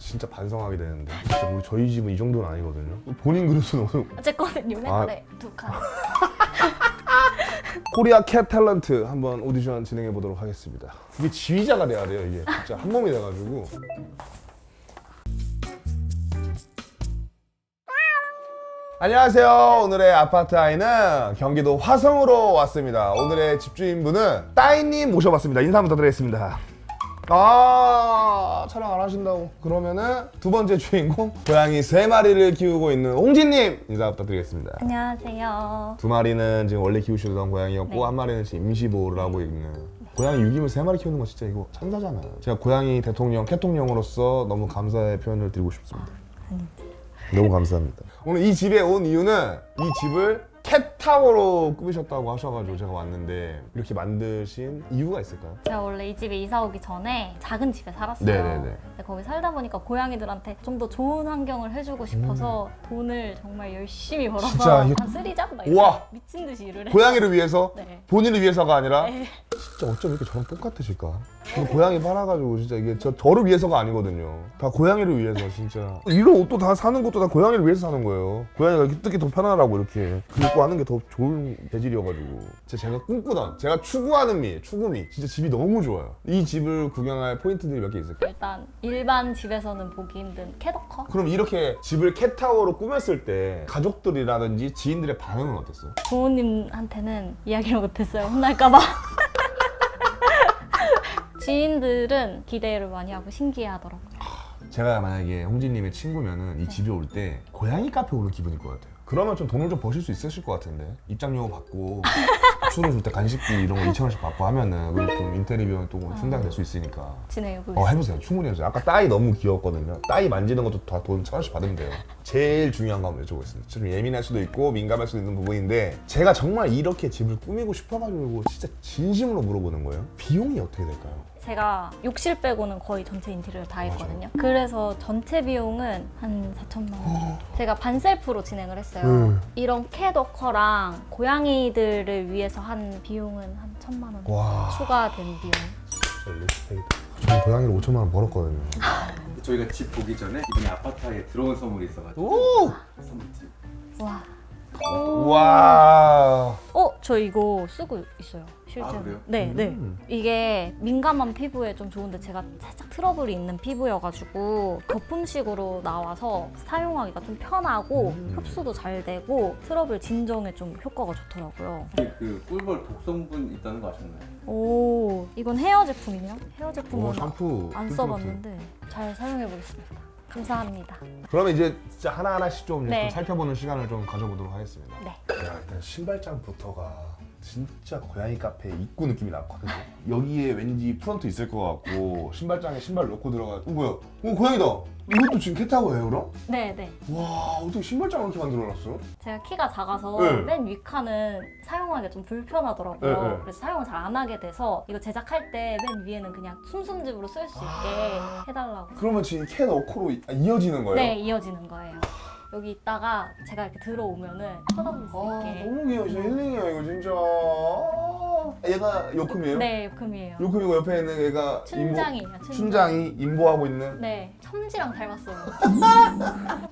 진짜 반성하게 되는데. 진짜 우리 저희 집은 이 정도는 아니거든요. 본인 그릇은 어느 제 거는요. 아. 맨날에 두 칸. 코리아 캣 탤런트 한번 오디션 진행해 보도록 하겠습니다. 이게 지휘자가 돼야 돼요 이게. 진짜 한 몸이 돼가지고. 안녕하세요. 오늘의 아파트 아이는 경기도 화성으로 왔습니다. 오늘의 집주인분은 따이님 모셔봤습니다. 인사 한번 드리겠습니다 아 촬영 안 하신다고. 그러면은 두 번째 주인공 고양이 세 마리를 키우고 있는 홍진님 인사 부탁드리겠습니다. 안녕하세요. 두 마리는 지금 원래 키우시던 고양이였고 네. 한 마리는 지금 임시 보호를 하고 있는. 고양이 유기물 세 마리 키우는 거 진짜 이거 천사잖아요. 제가 고양이 대통령 캣통령으로서 너무 감사의 표현을 드리고 싶습니다. 너무 감사합니다. 오늘 이 집에 온 이유는 이 집을 캣타워로 꾸미셨다고 하셔가지고 제가 왔는데 이렇게 만드신 이유가 있을까요? 제가 원래 이 집에 이사 오기 전에 작은 집에 살았어요. 네네네. 근데 거기 살다 보니까 고양이들한테 좀 더 좋은 환경을 해주고 싶어서 돈을 정말 열심히 벌어서 음. 진짜 이거- 한 쓰리잡 막 우와. 이렇게 미친 듯이 일을 해. 고양이를 위해서 네. 본인을 위해서가 아니라 네. 진짜 어쩜 이렇게 저랑 똑같으실까? 저 고양이 팔아가지고 진짜 이게 저 저를 위해서가 아니거든요. 다 고양이를 위해서 진짜. 이런 옷도 다 사는 것도 다 고양이를 위해서 사는 거예요. 고양이가 이렇게 뜯기 더 편하라고 이렇게 그 입고 하는 게 더 좋은 재질이어가지고. 진짜 제가 꿈꾸던, 제가 추구하는 미, 추구미. 진짜 집이 너무 좋아요. 이 집을 구경할 포인트들이 몇 개 있을까요? 일단 일반 집에서는 보기 힘든 캐더커. 그럼 이렇게 집을 캣타워로 꾸몄을 때 가족들이라든지 지인들의 반응은 어땠어요? 부모님한테는 이야기를 못했어요. 혼날까봐. 지인들은 기대를 많이 하고 신기해하더라고요. 제가 만약에 홍진님의 친구면은 이 집에 올 때 고양이 카페 오는 기분일 것 같아요. 그러면 좀 돈을 좀 버실 수 있으실 것 같은데. 입장료가 받고 술을 줄 때 간식비 이런 거 2천 원씩 받고 하면은 그리고 좀 인테리어 또 충당될 수 있으니까. 지내요. 어 해보세요. 충분히 해보세요. 아까 따이 너무 귀여웠거든요. 따이 만지는 것도 다 돈 천 원씩 받으면 돼요 제일 중요한 거 한번 여쭤보겠습니다 좀 예민할 수도 있고 민감할 수도 있는 부분인데 제가 정말 이렇게 집을 꾸미고 싶어가지고 진짜 진심으로 물어보는 거예요 비용이 어떻게 될까요? 제가 욕실 빼고는 거의 전체 인테리어를 다 했거든요. 그래서 전체 비용은 한 4천만 원. 제가 반셀프로 진행을 했어요. 음. 이런 캣워커랑 고양이들을 위해서 한 비용은 한 천만 원 와 추가된 비용. 진짜 리스펙이다 저는 고양이를 5천만 원 벌었거든요 저희가 집 보기 전에 이번에 아파트에 들어온 선물이 있어가지고 오! 선물집 와. 와. 어, 저 이거 쓰고 있어요. 실제로. 아, 그래요? 네, 네. 음. 이게 민감한 피부에 좀 좋은데 제가 살짝 트러블이 있는 피부여가지고 거품식으로 나와서 사용하기가 좀 편하고 음. 흡수도 잘 되고 트러블 진정에 좀 효과가 좋더라고요. 혹시 그 꿀벌 독성분 있다는 거 아셨나요? 오, 이건 헤어 제품이네요. 헤어 제품은 오, 샴푸. 안 써봤는데 잘 사용해 보겠습니다. 감사합니다. 그러면 이제 진짜 하나 하나씩 좀, 이제 네. 좀 살펴보는 시간을 좀 가져보도록 하겠습니다. 네. 야, 일단 신발장부터가 진짜 고양이 카페 입구 느낌이 났거든요. 여기에 왠지 프런트 있을 것 같고 신발장에 신발 넣고 들어가. 어 뭐야? 어 고양이다. 이것도 지금 캣타워예요, 그럼? 네, 네. 와 어떻게 신발장을 이렇게 만들어놨어? 제가 키가 작아서 네. 맨 위 칸은 사용하기가 좀 불편하더라고요. 네, 네. 그래서 사용을 잘 안 하게 돼서 이거 제작할 때 맨 위에는 그냥 숨숨집으로 쓸 수 있게 해달라고. 그러면 지금 캣 어코로 이- 아, 이어지는 거예요? 네, 이어지는 거예요. 여기 있다가 제가 이렇게 들어오면은 쳐다볼 수아 있게. 너무 귀여워 진짜 힐링이야 이거 진짜 아, 얘가 요큼이에요? 네, 요금이에요. 요큼이고 옆에 있는 얘가 춘장이에요. 춘장. 춘장이 임보하고 있는 네, 첨지랑 닮았어요.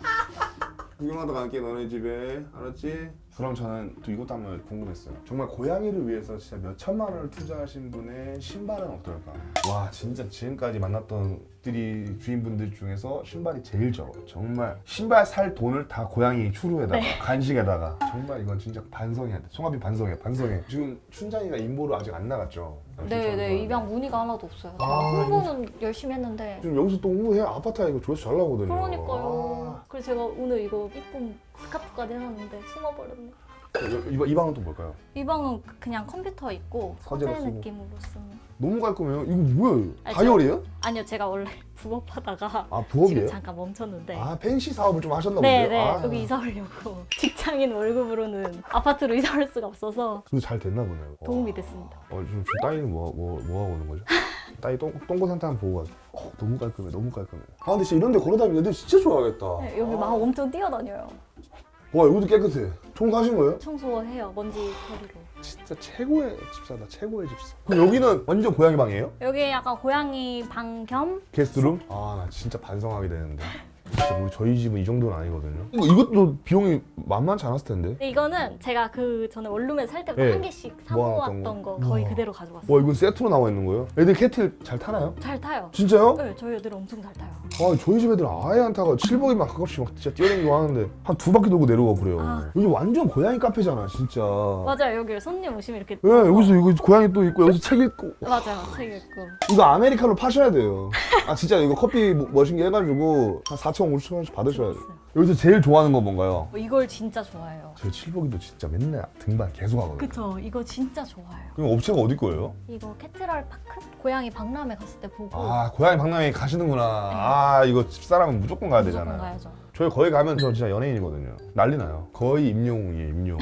구경하다 갈게 너네 집에 알았지? 그럼 저는 또 이것도 한번 궁금했어요 정말 고양이를 위해서 진짜 몇 천만 원을 투자하신 분의 신발은 어떨까? 와 진짜 지금까지 만났던 들이 주인분들 중에서 신발이 제일 적어요 정말 신발 살 돈을 다 고양이 추루에다가 간식에다가 정말 이건 진짜 반성해야 돼 송하빈 반성해 반성해 지금 춘장이가 임보로 아직 안 나갔죠? 네, 네, 입양 문의가 하나도 없어요. 아, 홍보는 열심히 했는데. 지금 여기서 또 홍보해 아파트가 이거 조회수 잘 나오거든요 그러니까요. 그래서 제가 오늘 이거 이쁜 스카프까지 해놨는데 숨어버렸네. 아, 이, 이 방은 또 뭘까요? 이 방은 그냥 컴퓨터 있고 서재 쓰고. 느낌으로 쓰는. 너무 깔끔해요 이거 뭐예요? 아니, 다이어리예요? 아니요, 제가 원래 부업하다가 아 지금 부업이에요? 잠깐 멈췄는데. 아 펜시 사업을 좀 하셨나 네, 보네요. 네. 아. 여기 이사 오려고 직장인 월급으로는 아파트로 이사할 수가 없어서 근데 잘 됐나 보네요. 도움이 와. 됐습니다. 어, 지금 저 따이는 뭐, 뭐, 뭐 하고 오는 거죠? 따이 똥, 똥꼬산타 한번 보고 가죠. 어, 너무 깔끔해, 너무 깔끔해. 아, 근데 진짜 이런 데 걸어다니면 애들 진짜 좋아하겠다. 네, 여기 아. 막 엄청 뛰어다녀요. 와 여기도 깨끗해. 청소하신 거예요? 청소해요. 먼지 털이로. 진짜 최고의 집사다. 최고의 집사. 그럼 여기는 완전 고양이 방이에요? 여기 약간 고양이 방 겸 게스트룸? 아 나 진짜 반성하게 되는데. 진짜 우리 저희 집은 이 정도는 아니거든요. 이거 이것도 비용이 만만치 않았을 텐데. 근데 이거는 제가 그 전에 원룸에 살 때부터 네. 한 개씩 모아놨던 사모았던 거. 거 거의 우와. 그대로 가져왔어요. 와 이건 세트로 나와 있는 거예요? 애들 캐틀 잘 타나요? 잘 타요. 진짜요? 네, 저희 애들 엄청 잘 타요. 아 저희 집 애들 아예 안 타가 7번이 막 가끔씩 막 진짜 뛰어다니고 하는데 한 두 바퀴 돌고 내려오고 그래요. 아. 여기 완전 고양이 카페잖아 진짜. 맞아요. 여기 손님 오시면 이렇게 예, 여기서 이거 고양이 또 있고 여기서 책 읽고 맞아요. 책 읽고. 이거 아메리카노 파셔야 돼요. 아 진짜 이거 커피 뭐- 멋있게 해가지고 한 4천 5천 원씩 받으셔야 돼요. 여기서 제일 좋아하는 건 뭔가요? 어, 이걸 진짜 좋아해요. 저희 칠복이도 진짜 맨날 등반 계속 하거든요. 그쵸. 이거 진짜 좋아요. 그럼 업체가 어디 거예요? 이거 캐트럴 파크? 고양이 박람회 갔을 때 보고 아 고양이 박람회 가시는구나. 아 이거 집사람은 무조건 가야 무조건 되잖아요. 가야죠. 저희 거기 가면 저 진짜 연예인이거든요. 난리 나요. 거의 임영웅이에요, 임영웅.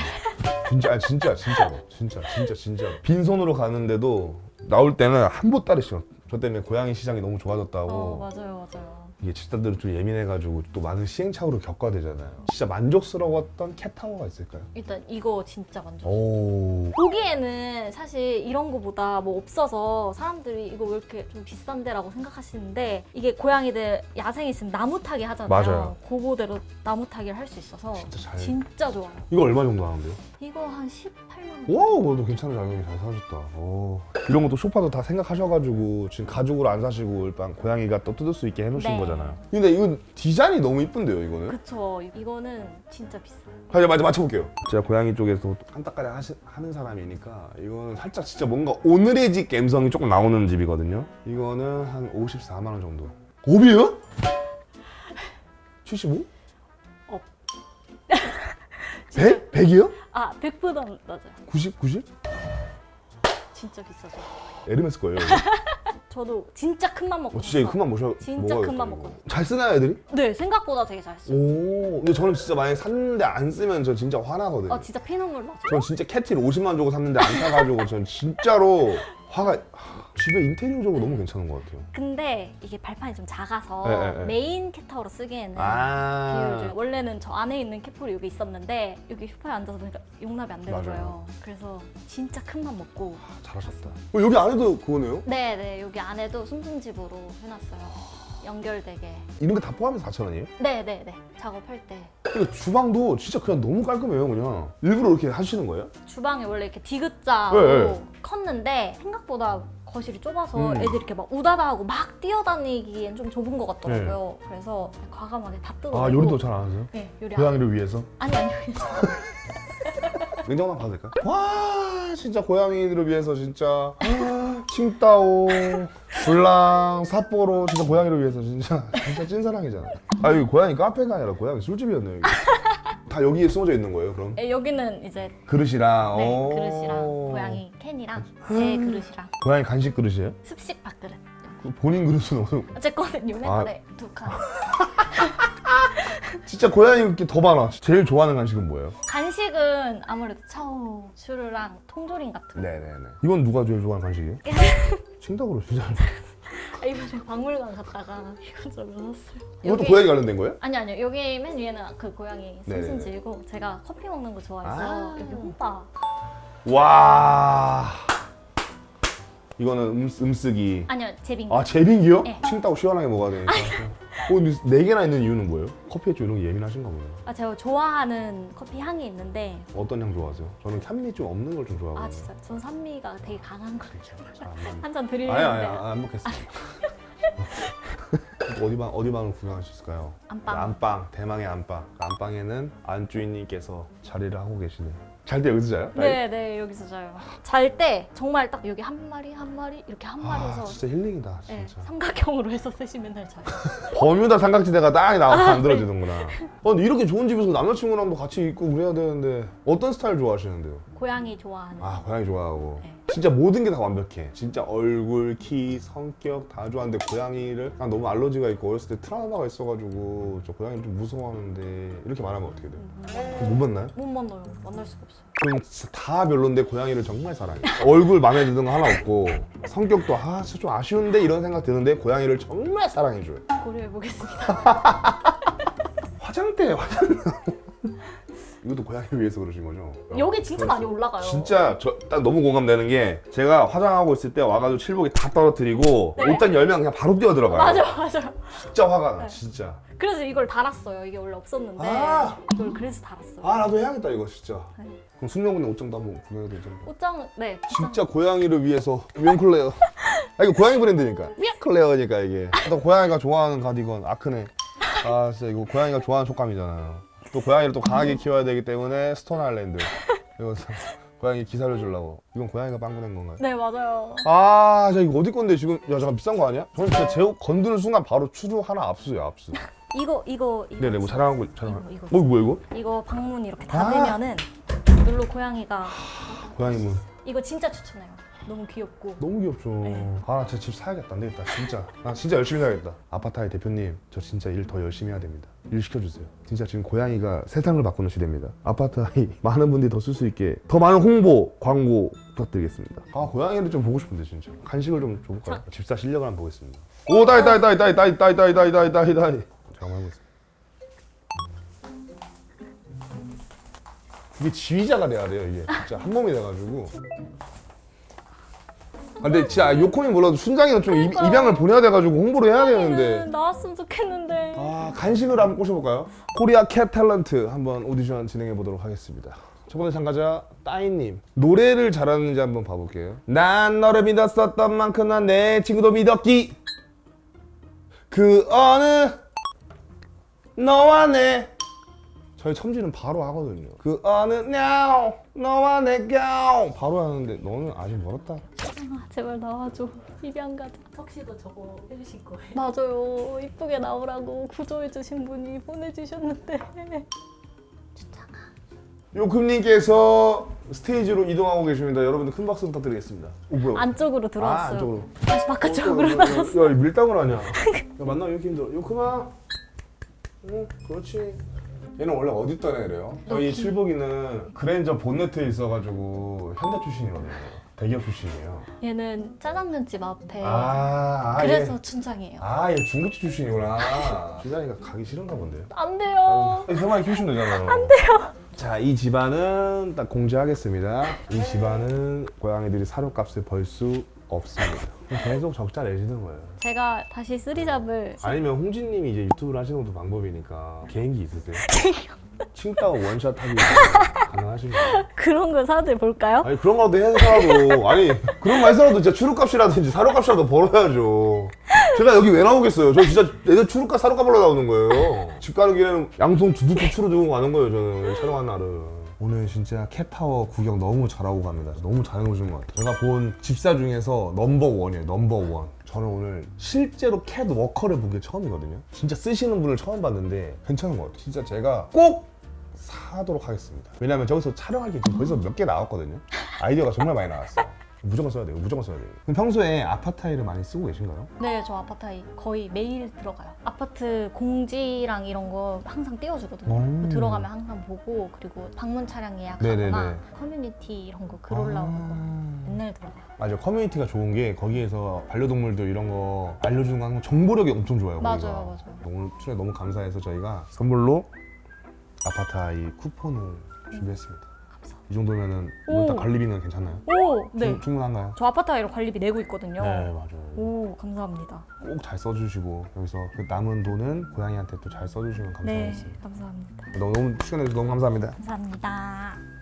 진짜, 아니, 진짜, 진짜로. 진짜, 진짜, 진짜. 빈손으로 가는데도 나올 때는 한 보따리씩. 저 때문에 고양이 시장이 너무 좋아졌다고. 어 맞아요 맞아요. 이게 집사들은 좀 예민해가지고 또 많은 시행착오를 겪어야 되잖아요. 진짜 만족스러웠던 캣타워가 있을까요? 일단 이거 진짜 만족. 오. 보기에는 사실 이런 거보다 뭐 없어서 사람들이 이거 왜 이렇게 좀 비싼데라고 생각하시는데 이게 고양이들 야생에 있으면 나무 타기 하잖아요. 맞아요. 그거대로 나무 타기를 할 수 있어서 진짜 잘. 진짜 좋아요. 이거 얼마 정도 하는데요? 이거 한 18만 원. 와, 그래도 괜찮은 가격이 잘 사셨다. 오. 이런 것도 소파도 다 생각하셔가지고 지금 가죽으로 안 사시고 일단 고양이가 또 뜯을 수 있게 해놓으신 네. 거 잖아요. 근데 이건 디자인이 너무 이쁜데요, 이거는? 그쵸. 이거는 진짜 비싸요. 맞아 맞춰볼게요. 제가 고양이 쪽에서 한따까리 하시, 하는 사람이니까 이거는 살짝 진짜 뭔가 오늘의 집 감성이 조금 나오는 집이거든요. 이거는 한 54만 원 정도. 업이에요? 75? 업. 100? 100이요? 아 100보다 맞아요. 90? 90? 진짜 비싸죠. 에르메스 거예요. 이거. 저도 진짜 큰 맘 먹고 어, 진짜 샀어요. 큰맘 모셔 진짜 먹어야겠다, 큰맘 이거. 먹거든요. 잘 쓰나요, 애들이? 네 생각보다 되게 잘 써요. 오. 근데 저는 진짜 만약에 샀는데 안 쓰면 저 진짜 화나거든요. 아 진짜 피눈물 나죠. 전 진짜 캣틸 50만 주고 샀는데 안 사가지고 전 진짜로 화가 하, 집에 인테리어적으로 너무 괜찮은 것 같아요. 근데 이게 발판이 좀 작아서 네, 네, 네. 메인 캣타워로 쓰기에는 아. 비율 중 원래는 저 안에 있는 캣폴이 여기 있었는데 여기 소파에 앉아서 보니까 용납이 안 되는 맞아요. 거예요. 그래서 진짜 큰 맘 먹고 잘하셨다. 어, 여기 안에도 그거네요? 네네 여기 안에도 숨숨집으로 해놨어요. 연결되게. 이런 게 다 포함해서 4천 원이에요? 네네네 작업할 때 근데 주방도 진짜 그냥 너무 깔끔해요, 그냥. 일부러 이렇게 하시는 거예요? 주방이 원래 이렇게 디귿자로 네, 네. 컸는데 생각보다 거실이 좁아서 음. 애들이 이렇게 막 우다다 하고 막 뛰어다니기엔 좀 좁은 것 같더라고요. 그래서 과감하게 다 뜯어. 네. 아, 요리도 잘 안 하세요? 네 요리 안 고양이를 위해서? 아니 아니요. 냉장고만 봐도 될까요? 와, 진짜 고양이들을 위해서 진짜. 아, 칭따오, 불랑, 삿포로, 진짜 고양이를 위해서 진짜. 진짜 찐사랑이잖아. 아, 여기 고양이 카페가 아니라 고양이 술집이었네요, 여기. 다 여기에 숨어져 있는 거예요, 그럼? 네, 여기는 이제 그릇이랑, 네, 오. 그릇이랑 고양이 캔이랑 제 그릇이랑 고양이 간식 그릇이에요? 습식 밥그릇. 그 본인 그릇은 어느 제 거는요 아. 맨날에 두 칸. 진짜 고양이 이렇게 더 많아. 제일 좋아하는 간식은 뭐예요? 간식은 아무래도 차오, 슈르랑 통조림 같은 거. 네네네. 이건 누가 제일 좋아하는 간식이에요? 칭닭으로 진짜. 아, 이번에 박물관 갔다가 이것저것 샀어요. 이것도 여기- 고양이 관련된 거예요? 아니 아니요 여기 맨 위에는 그 고양이 네네네. 승신지이고 제가 커피 먹는 거 좋아해서 아. 여기 혼바 와. 이거는 음, 음쓰기. 아니요 제빙 아 제빙기요? 네. 칭따고 시원하게 먹어야 되니까. 어, 네 개나 있는 이유는 뭐예요? 커피에 좀 이런 게 예민하신가 보네요. 아 제가 좋아하는 커피 향이 있는데 어떤 향 좋아하세요? 저는 캔미 좀 없는 걸 좀 좋아하거든요. 아 진짜 전 산미가 되게 강한 거 잘안 맞네. 한잔 아니 드리는데 아니 아니, 안 먹겠어요. 어디 방 어디 방을 구경하실 수 있을까요? 안방. 안방 대망의 안방. 안방에는 안주인님께서 자리를 하고 계시네요. 잘 때 여기서 자요? 네 네 여기서 자요 잘 때 정말 딱 여기 한 마리 한 마리 이렇게 한 아, 마리에서 진짜 힐링이다 네, 진짜. 삼각형으로 해서 셋이 맨날 자요 버뮤다 삼각지대가 딱 나와 아, 만들어지는구나. 어, 근데 이렇게 좋은 집에서 남자친구랑도 같이 있고 그래야 되는데 어떤 스타일 좋아하시는데요? 고양이 좋아하는 아 고양이 좋아하고 네. 진짜 모든 게 다 완벽해. 진짜 얼굴, 키, 성격 다 좋아하는데 고양이를 난 너무 알러지가 있고 어렸을 때 트라우마가 있어가지고 저 고양이 좀 무서워하는데 이렇게 말하면 어떻게 돼요? 그럼 못 만나요? 못 만나요 만날 수가 없어요 그럼 진짜 다 별론데 고양이를 정말 사랑해. 얼굴 마음에 드는 거 하나 없고 성격도 아, 진짜 좀 아쉬운데 이런 생각 드는데 고양이를 정말 사랑해줘요. 고려해 보겠습니다 화장대 화장. 이것도 고양이를 위해서 그러신 거죠? 여기 진짜 많이 올라가요. 진짜 저 딱 너무 공감되는 게 제가 화장하고 있을 때 와가지고 칠복이 다 떨어뜨리고 네. 옷장 열면 그냥 바로 뛰어 들어가요. 맞아 맞아. 진짜 화가 나 네. 진짜. 그래서 이걸 달았어요. 이게 원래 없었는데 아! 이걸 그래서 달았어요. 아 나도 해야겠다 이거 진짜. 네. 그럼 숙명군의 옷장도 한번 구경해도 괜찮을까? 옷장 네. 옷장. 진짜 고양이를 위해서 윙클레어. 아 이거 고양이 브랜드니까. 윙클레어니까 이게. 또 고양이가 좋아하는 가디건 아크네. 아 진짜 이거 고양이가 좋아하는 촉감이잖아요. 또 고양이를 또 강하게 키워야 되기 때문에 스톤 아일랜드. 이거 고양이 기사를 주려고. 이건 고양이가 빵꾸 낸 건가요? 네 맞아요. 아, 저 이거 어디 건데 지금 야 잠깐 비싼 거 아니야? 저는 진짜 제옷 건드는 순간 바로 추루 하나 압수요 압수. 이거 이거 이거 네네 뭐 자랑하고 자랑. 어 이거, 이거 뭐야 이거? 이거 방문 이렇게 아. 닫으면은 눌로 고양이가 고양이 문. 이거 진짜 추천해요. 너무 귀엽고. 너무 귀엽죠. 네. 아, 나 진짜 집 사야겠다. 안 되겠다. 진짜. 나 진짜 열심히 사야겠다. 아파타의 대표님, 저 진짜 일 더 열심히 해야 됩니다. 일 시켜주세요. 진짜 지금 고양이가 세상을 바꾸는 시대입니다. 아파타이 많은 분들이 더 쓸 수 있게 더 많은 홍보, 광고 부탁드리겠습니다. 아, 고양이를 좀 보고 싶은데 진짜. 간식을 좀 줘볼까요? 집사 실력을 한번 보겠습니다. 오, 다이, 다이, 다이, 다이, 다이, 다이, 다이, 다이, 다이, 다이, 다이. 제가 한번 해보겠습니다. 이게 지휘자가 돼야 돼요, 이게. 진짜 한 몸이 돼가지고. 아, 근데 진짜 요코는 몰라도 순장이는 좀 입, 그러니까요. 입양을 보내야 돼가지고 홍보를 해야 되는데. 나왔으면 좋겠는데. 아 간식을 한번 꼬셔볼까요? 코리아 캣 탤런트 한번 오디션 진행해 보도록 하겠습니다. 첫 번째 참가자 따이님. 노래를 잘하는지 한번 봐볼게요. 난 너를 믿었었던 만큼 난 내 친구도 믿었기. 그 어느 너와 내. 저희 첨지는 바로 하거든요. 그 어느 now 너와 내가 바로 하는데 너는 아직 멀었다 아, 제발 나와줘. 입양 가자. 턱시도 저거 해주실 거예요? 맞아요. 이쁘게 나오라고 구조해주신 분이 보내주셨는데. 요금님께서 스테이지로 이동하고 계십니다. 여러분들 큰 박수 부탁드리겠습니다. 오 뭐야? 안쪽으로 아, 들어왔어요. 안쪽으로. 다시 바깥쪽으로 야, 야, 나갔어. 야, 야, 밀당을 하냐? 야, 만나면 이렇게 힘들어. 요금아. 응, 그렇지. 얘는 원래 어디 있던 애래요? 저희 칠복이는 그랜저 본네트에 있어가지고 현대 출신이거든요. 대기업 출신이에요. 얘는 짜장면집 앞에. 아, 아 그래서 얘, 춘장이에요. 아, 얘 중국집 출신이구나. 주장이가 가기 싫은가 본데요. 안 돼요. 세 마리 키우시면 되잖아요. 안 돼요. 자, 이 집안은 딱 공지하겠습니다. 이 집안은 고양이들이 사료값을 벌 수 없습니다. 계속 적자 내시는 거예요. 제가 다시 쓰리잡을 아니면 홍진님이 이제 유튜브를 하시는 것도 방법이니까 개인기 있으세요? 칭따오 원샷 하기 가능하신가요? 그런 걸 사람들이 볼까요? 아니 그런 거라도 해서라도 아니 그런 거 해서라도 진짜 추루값이라든지 사료값이라도 벌어야죠. 제가 여기 왜 나오겠어요? 저 진짜 애들 추루값 사료값 벌러 나오는 거예요. 집 가는 길에는 양손 두둑히 추루 들고 가는 거예요. 저는 촬영한 날은. 오늘 진짜 캣타워 구경 너무 잘하고 갑니다. 너무 잘해오신 것 같아요. 제가 본 집사 중에서 넘버 원이에요. 넘버 원. 저는 오늘 실제로 캣 워커를 본 게 처음이거든요. 진짜 쓰시는 분을 처음 봤는데 괜찮은 것 같아요. 진짜 제가 꼭 사도록 하겠습니다. 왜냐면 저기서 촬영할 게 벌써 몇 개 나왔거든요. 아이디어가 정말 많이 나왔어요. 무조건 써야 돼요. 무조건 써야 돼요. 그럼 평소에 아파타이를 많이 쓰고 계신가요? 네, 저 아파트에 거의 매일 들어가요. 아파트 공지랑 이런 거 항상 띄워주거든요. 오. 들어가면 항상 보고 그리고 방문 차량 예약하거나 네네네. 커뮤니티 이런 거 글 올라오는 거 아. 맨날 들어가요. 맞아요. 커뮤니티가 좋은 게 거기에서 반려동물들 이런 거 알려주는 거 하는 거 정보력이 엄청 좋아요. 맞아요, 거기가. 맞아요. 오늘 출연 너무 감사해서 저희가 선물로 아파트 아이 쿠폰을 준비했습니다. 이 정도면은 오. 일단 관리비는 괜찮나요? 오, 네. 충- 충분한가요? 저 아파트로 관리비 내고 있거든요. 네 맞아요. 오, 감사합니다. 꼭 잘 써주시고 여기서 그 남은 돈은 고양이한테 또 잘 써주시면 네, 감사하겠습니다. 감사합니다. 너무, 너무 시간 내주셔서 너무 감사합니다. 감사합니다.